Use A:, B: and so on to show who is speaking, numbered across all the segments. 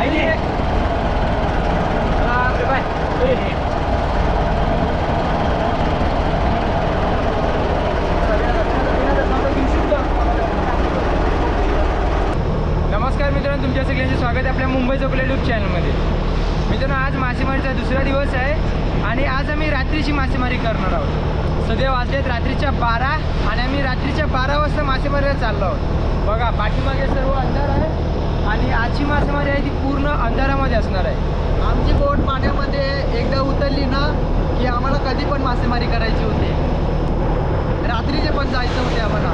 A: Ah, नमस्कार मित्रांनो तुमच्या सगळ्यांचे स्वागत आहे आपल्या मुंबई चौकला यूट्यूब चॅनलमध्ये मित्रांनो आज मासेमारीचा दुसरा दिवस आहे आणि आज आम्ही रात्रीची मासेमारी करणार आहोत. सध्या वाजलेत रात्रीच्या बारा आणि आम्ही रात्रीच्या बारा वाजता मासेमारीला चाललो आहोत. बघा पाठीमागे सर्व अंधार आहे. आणि आजची मासेमारी आहे ती पूर्ण अंधारामध्ये असणार आहे.
B: आमची बोट पाण्यामध्ये एकदा उतरली ना की आम्हाला कधी पण मासेमारी करायची होती. रात्रीचे पण जायचं होते आम्हाला.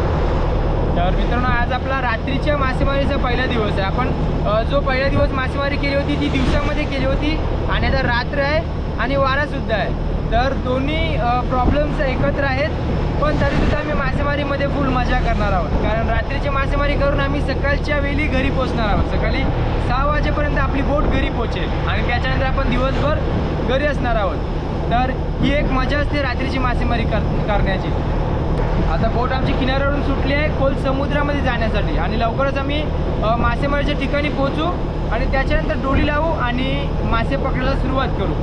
A: तर मित्रांनो आज आपला रात्रीच्या मासेमारीचा पहिला दिवस आहे. आपण जो पहिला दिवस मासेमारी केली होती ती दिवसामध्ये केली होती. आणि आता रात्र आहे आणि वारासुद्धा आहे. तर दोन्ही प्रॉब्लेम्स एकत्र आहेत. पण तरीसुद्धा आम्ही मासेमारीमध्ये फुल मजा करणार आहोत. कारण रात्रीची मासेमारी करून आम्ही सकाळच्या वेळी घरी पोहोचणार आहोत. सकाळी सहा वाजेपर्यंत आपली बोट घरी पोहोचेल आणि त्याच्यानंतर आपण दिवसभर घरी असणार आहोत. तर ही एक मजा असते रात्रीची मासेमारी कर करण्याची. आता बोट आमची किनाऱ्यावरून सुटली आहे खोल समुद्रामध्ये जाण्यासाठी आणि लवकरच आम्ही मासेमारीच्या ठिकाणी पोहोचू आणि त्याच्यानंतर डोली लावू आणि मासे पकडायला सुरुवात करू.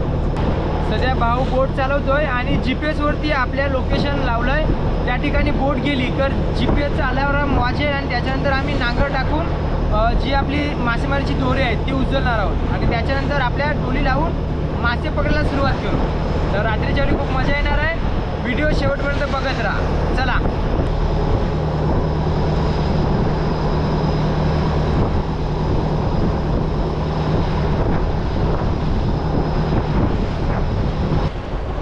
A: सध्या भाऊ बोट चालवतोय आणि जी पी एसवरती आपल्या लोकेशन लावलं आहे त्या ठिकाणी बोट गेली तर जी पी एस अलार्म वाजेल आणि त्याच्यानंतर आम्ही नांगर टाकून जी आपली मासेमारीची दोरे आहेत ती उचलणार आहोत. आणि त्याच्यानंतर आपल्या डोली लावून मासे पकडायला सुरुवात करू. तर रात्रीच्या वेळी खूप मजा येणार आहे. व्हिडिओ शेवटपर्यंत बघत राहा. चला.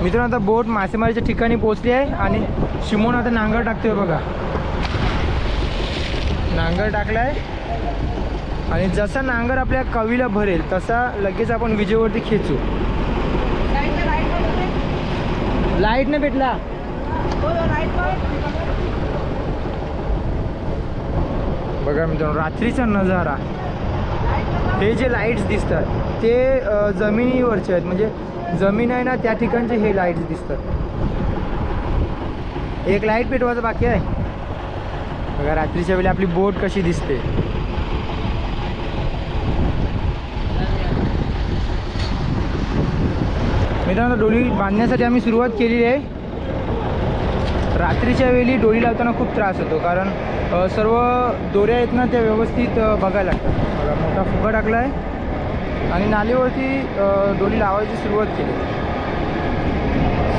A: मित्रांनो आता बोट मासेमारीच्या ठिकाणी पोहोचली आहे आणि शिमोन आता नांगर टाकतोय बघा. नांगर टाकलाय. आणि जसा नांगर आपल्या कवीला भरेल तसा लगेच आपण विजेवरती खेचू. लाइट नाही भेटला. बघा मित्रांनो रात्रीचा नजारा. हे जे लाईट्स दिसतात ते जमिनीवरचे आहेत. म्हणजे जमीन आहे ना त्या ठिकाणचे हे लाईट्स दिसतात. एक लाइट पेटवायचं बाकी आहे? बघा रात्रीच्या वेळी आपली बोट कशी दिसते. मित्रांनो डोली बांधण्यासाठी आम्ही सुरुवात केली आहे. रात्रीच्या वेळी डोळी लावताना खूप त्रास होतो कारण सर्व दोऱ्या आहेत ना त्या व्यवस्थित बघायला लागतात. बघा मोठा फुगा टाकला आहे आणि नालीवरती डोळी लावायची सुरुवात केली.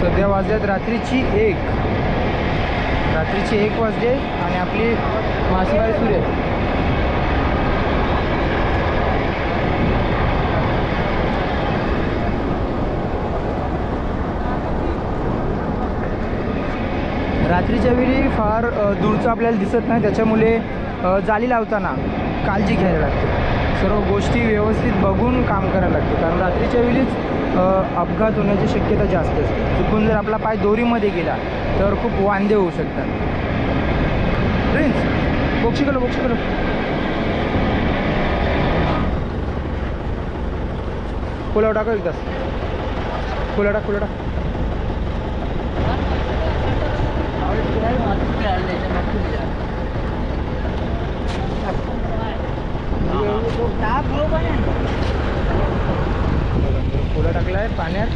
A: सध्या वाजल्यात रात्रीची एक. रात्रीची एक वाजले आणि आपली मासेमारी सुरू आहे. रात्रीच्या वेळी फार दूरचं आपल्याला दिसत नाही. त्याच्यामुळे जाळी लावताना काळजी घ्यायला लागते. सर्व गोष्टी व्यवस्थित बघून काम करायला लागते. कारण रात्रीच्या वेळीच अपघात होण्याची शक्यता जास्त असते. चुकून जर आपला पाय दोरीमध्ये गेला तर खूप वांदे होऊ शकतात. प्रिन्स बोक्षी करो बोक्षी करो. फुलाव टाका एकदाच फुला टाक फुला टाक. फुला टाकलाय पाण्यात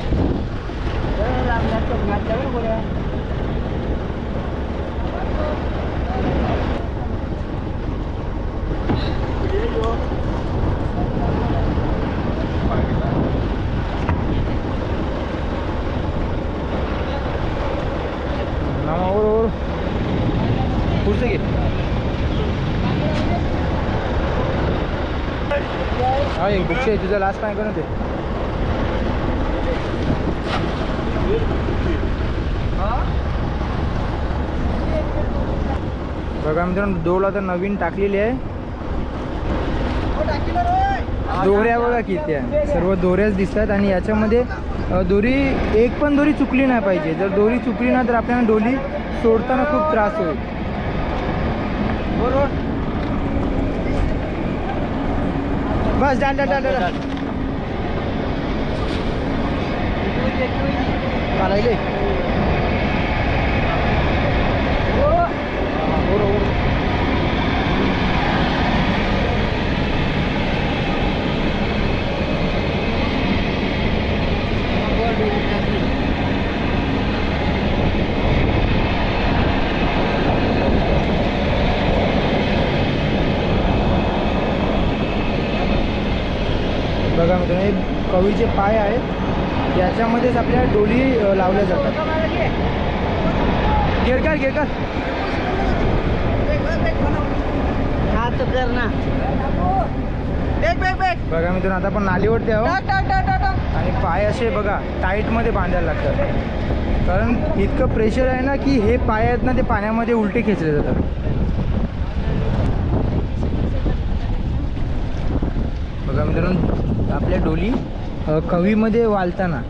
A: नामा ओर ओर पुढचं घे. हा एक बुक्स आहे तुझा लास्ट पाहिजे ते बघा मित्रांनो डोल तर नवीन टाकलेली आहे. दोऱ्या बघा किती आहे. सर्व दोऱ्याच दिसतात आणि याच्यामध्ये दोरी एक पण दोरी चुकली नाही पाहिजे. जर दोरी चुकली ना तर आपल्याला डोली सोडताना खूप त्रास होईल. बरोबर बस डाल डाल डाल डाल चालायले बरोबर बघा मित्रांनो हे कवीचे पाय आहेत याच्यामध्येच आपल्या डोली लावल्या जातात. गेरकर गेरकर
B: हात कर ना.
A: बघा मित्रांनो आता आपण नालीवरती आहो आणि पाय असे बघा टाईटमध्ये बांधायला लागतात. कारण इतकं प्रेशर आहे ना की हे पाय आहेत ना ते पाण्यामध्ये उलटे खेचले जातात. बघा मित्रांनो आपल्या डोली कवीमध्ये वालताना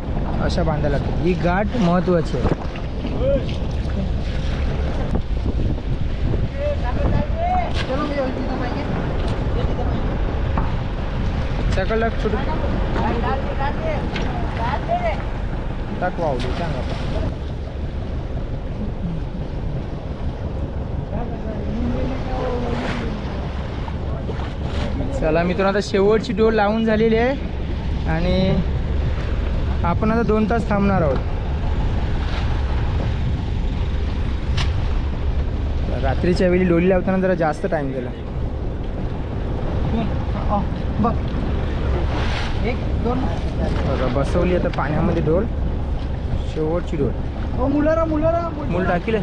A: अशा बांधायला लागतात. ही गाठ महत्त्वाची आहे.
B: चलो मी
A: टाक चला मित्रांनो आता शेवटची डोर लावून झालेली आहे. आणि आपण आता दोन तास थांबणार आहोत. रात्रीच्या वेळी डोली लावताना जरा जास्त टाईम गेला.
B: बघ एक दोन
A: बघा बसवली आता पाण्यामध्ये डोल शेवटची डोल
B: मुलारा मुलारा
A: मूल टाकील.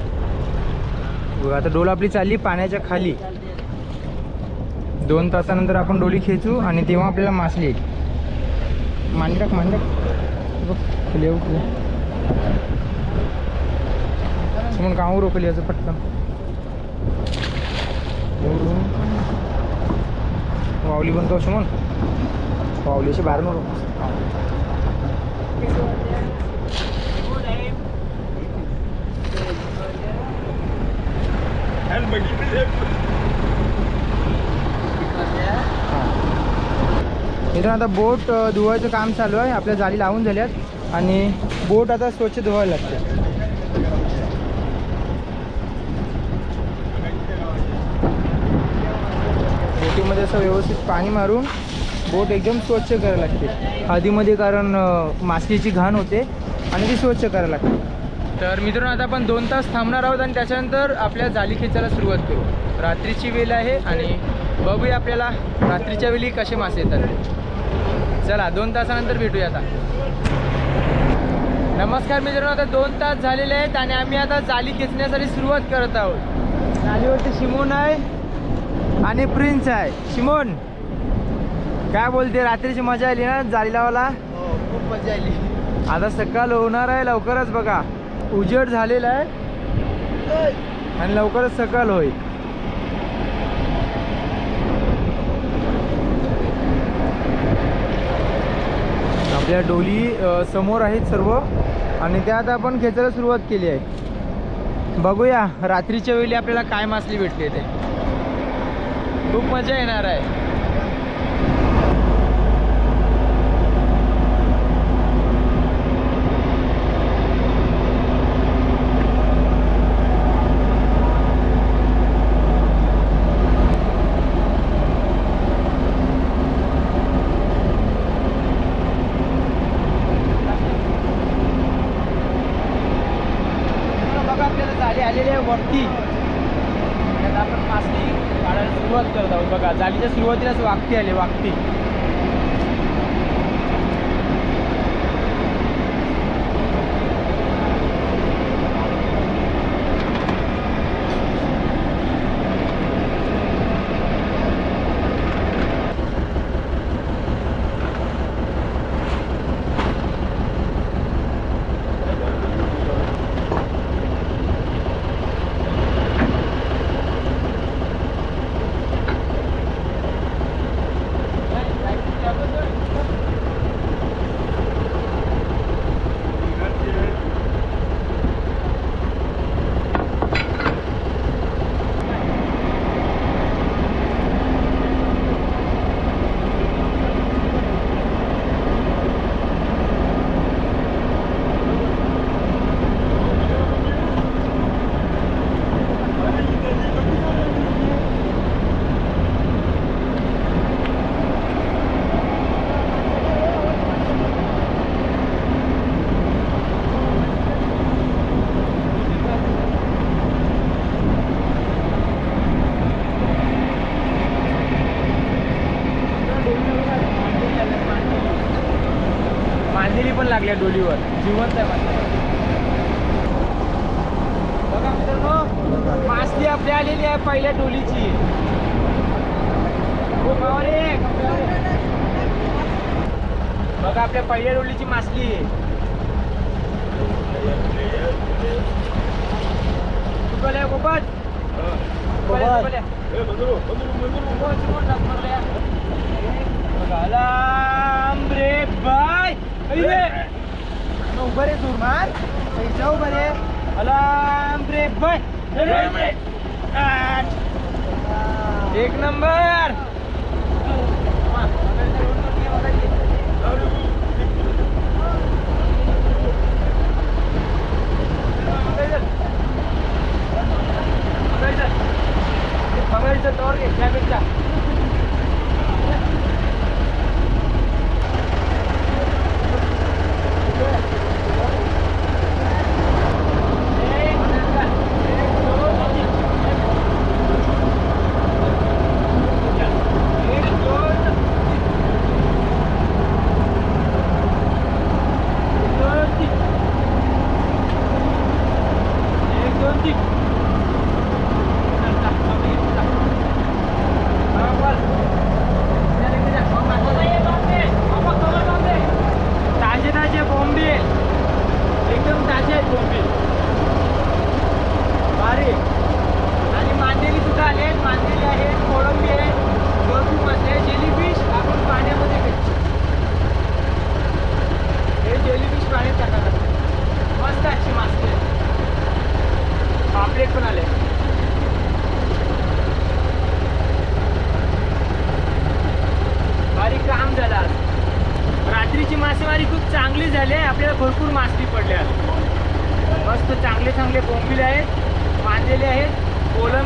A: आता डोल आपली चालली पाण्याच्या खाली. दोन तासानंतर आपण डोली खेचू आणि तेव्हा आपल्याला मासली येईल. मांडक मांडक. बघ खाली येऊ समोर गाव रोखली याचं पटकन. वावली बनतो समोर. वावलीशी बाहेर नको इथं आता बोट धुवायचं काम चालू आहे. आपल्या जाळी लावून झाल्यात. आणि बोट आता स्वच्छ धुवायला लागते. बोटीमध्ये असं व्यवस्थित पाणी मारून बोट एकदम स्वच्छ करायला लागते. हळदीमध्ये कारण मासळीची घाण होते आणि ती स्वच्छ करायला लागते. तर मित्रांनो आता आपण दोन तास थांबणार आहोत आणि त्याच्यानंतर आपल्या जाळी खेचायला सुरुवात करू. रात्रीची वेळ आहे आणि बघूया आपल्याला रात्रीच्या वेळी कसे मासे येतात. चला दोन तासानंतर भेटूया आता. नमस्कार मित्रांनो आता दोन तास झालेले आहेत आणि आम्ही आता जाळी खेचण्यासाठी सुरुवात करत आहोत. जाळीवरती शिमोन आहे आणि प्रिन्स आहे. शिमोन काय बोलते? रात्रीची मजा आली ना जाळी लावायला
B: हो खूप मजा आली.
A: आता सकाळ होणार आहे लवकरच बघा. उजेड झालेला आहे. आणि लवकरच सकाळ होईल. आपल्या डोली समोर आहेत सर्व. आणि त्यात आपण खेचायला सुरुवात केली आहे. बघूया रात्रीच्या वेळी आपल्याला काय मासली भेटते ते. खूप मजा येणार आहे. वागती आली वागती इसकी अब ले लिया है vai, डोली vai, वो vai, vai, बग vai, पहले डोली ची मासली तू कल है Gopal Gopal Alam, break, boy. Hey, no, buddy, Durman. Hey, Joe, buddy. Alam, break, boy. एक नंबर.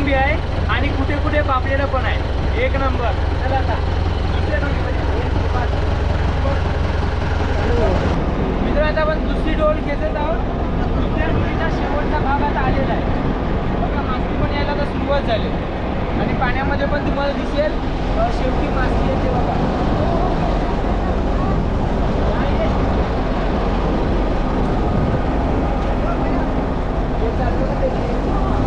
A: बी आहे आणि कुठे कुठे पापलेलं पण आहे. एक नंबर. चला आता. मित्र आता आपण दुसरी डोल घेतच आहोत. दुसऱ्या डोळीचा शेवटचा भाग आता आलेला आहे. बघा मासी पण यायला तर सुरुवात झाली. आणि पाण्यामध्ये पण तुम्हाला दिसेल. शेवटी मास्की येते बघा. Thank you.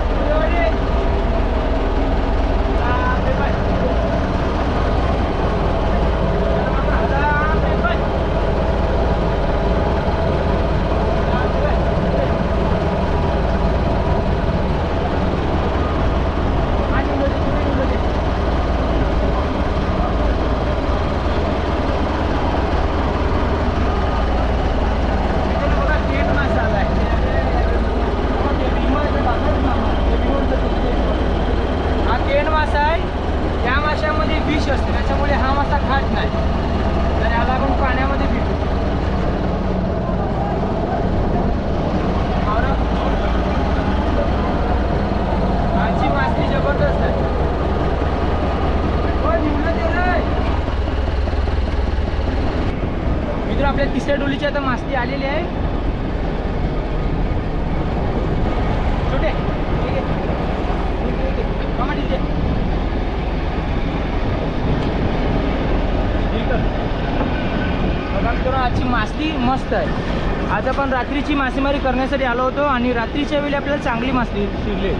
A: मस्त आहे आज आपण रात्रीची मासेमारी करण्यासाठी आलो होतो आणि रात्रीच्या वेळी आपल्याला चांगली मासे शिरले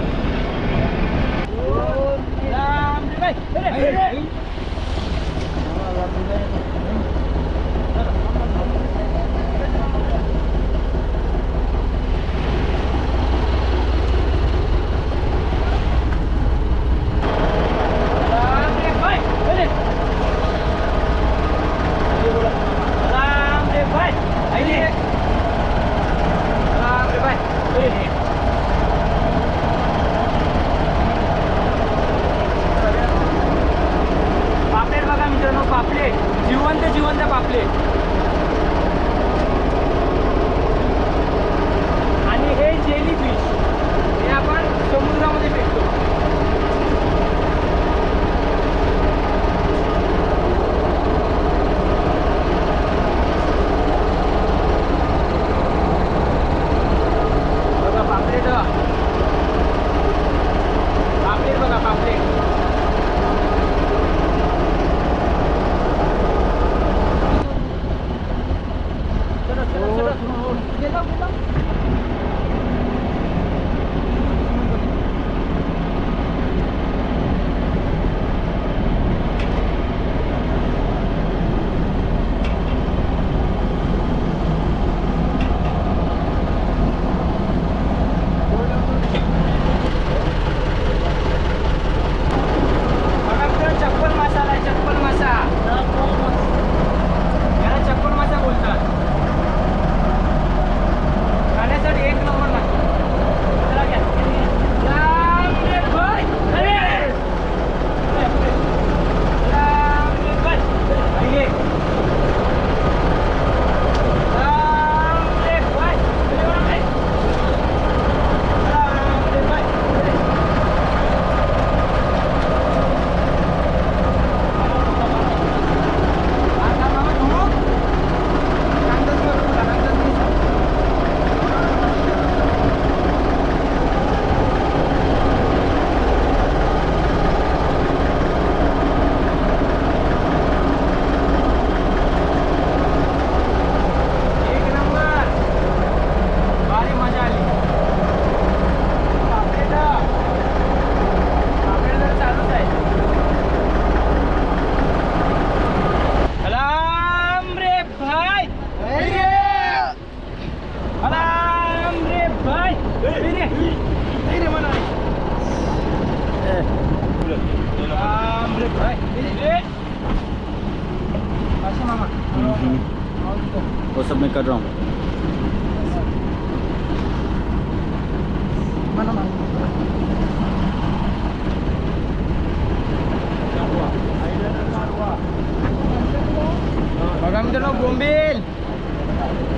A: बोंबेल.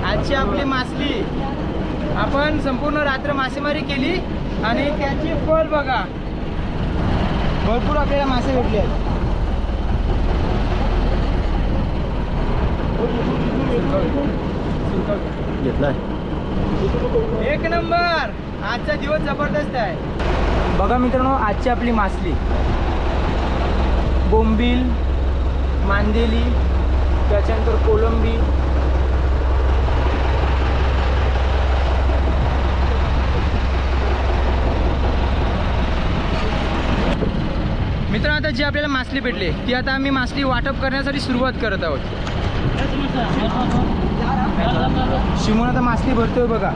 A: आजची आपली मासली. आपण संपूर्ण रात्र मासेमारी केली आणि त्याची फळ बघा. भरपूर आपल्याला मासे भेटले आहेत. एक नंबर. आजचा दिवस जबरदस्त आहे. बघा मित्रांनो आजची आपली मासली. बोंबील मांदेली त्याच्यानंतर कोलंबी. मित्रांनो आता जी आपल्याला मासली भेटली ती आता आम्ही मासली वाटप करण्यासाठी सुरुवात करत आहोत. शिमून आता मासली भरतोय बघा.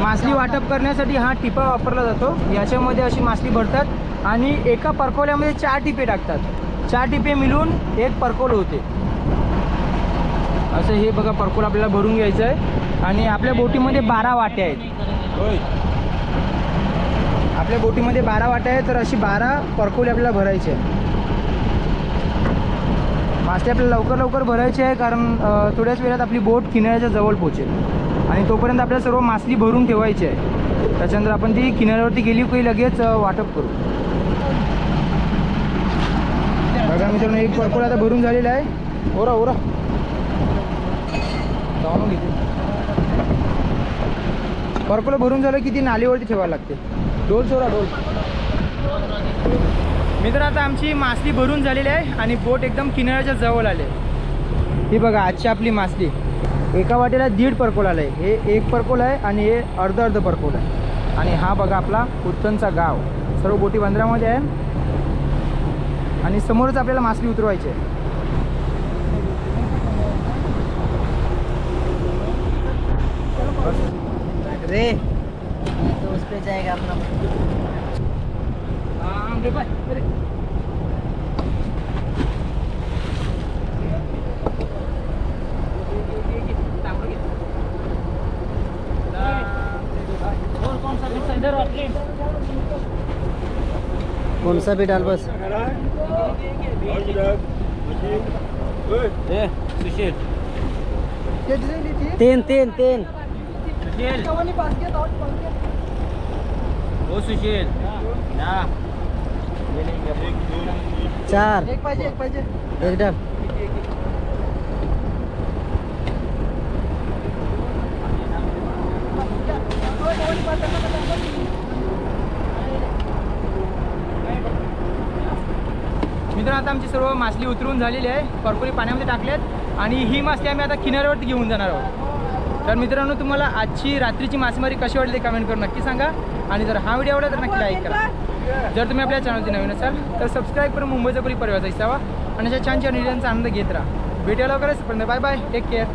A: मासली वाटप करण्यासाठी हा टिपा वापरला जातो. याच्यामध्ये अशी मासली भरतात आणि एका परकोल्यामध्ये चार टिपे टाकतात. चार टिपे मिळून एक परकोल होते. असं हे बघा परकोल आपल्याला भरून घ्यायचं आहे आणि आपल्या बोटीमध्ये बारा वाट्या आहेत. आपल्या बोटीमध्ये बारा वाट्या आहेत तर अशी बारा परकोले आपल्याला भरायचे आहे मासे आपल्याला लवकर लवकर भरायचे आहे कारण थोड्याच वेळात आपली बोट किनाऱ्याच्या जवळ पोहोचेल. आणि तोपर्यंत आपल्याला सर्व मासली भरून ठेवायची आहे. त्याच्यानंतर आपण ती किनाऱ्यावरती गेली की लगेच वाटप करू. बघा मित्रांनो एक परकोल आता भरून झालेला आहे. ओरा ओरा. जाऊन घेते. भरून झालं की ती नालीवरती ठेवायला लागते. डोल सोरा डोल मित्र आता आमची मासली भरून झालेली आहे आणि बोट एकदम किनाऱ्याच्या जवळ आले ही बघा आजची आपली मासली. एका वाटेला दीड परकोल आलं आहे हे एक परकोल आहे आणि हे अर्ध अर्ध परकोल आहे. आणि हा बघा आपला उत्तनचा गाव. सर्व बोटी बंदरामध्ये आहे. आणि समोरच आपल्याला मासली उतरवायची आहे
B: रे. तो उस पे जाएगा अपना कौन सा भी डाल बस?
C: सुशील
B: तीन तीन तीन
A: सुशील हो सुशील या
B: चार एक पाहिजे एक पाहिजे एक डाल
A: मित्रांनो आता आमची सर्व मासली उतरून झालेली आहे. परपुरी पाण्यामध्ये टाकल्यात. आणि ही मासली आम्ही आता किनाऱ्यावरती घेऊन जाणार आहोत. तर मित्रांनो तुम्हाला आजची रात्रीची मासेमारी कशी वाटली कमेंट करून नक्की सांगा. आणि जर हा व्हिडिओ आवडला तर नक्की लाईक करा. जर तुम्ही आपल्या चॅनलची नवीन असाल तर सबस्क्राईब करून मुंबईचा पुरी परिवार जायचा आणि अशा छान छान व्हिडिओचा आनंद घेत राहा. भेटायला लवकरच. पण बाय बाय. Take care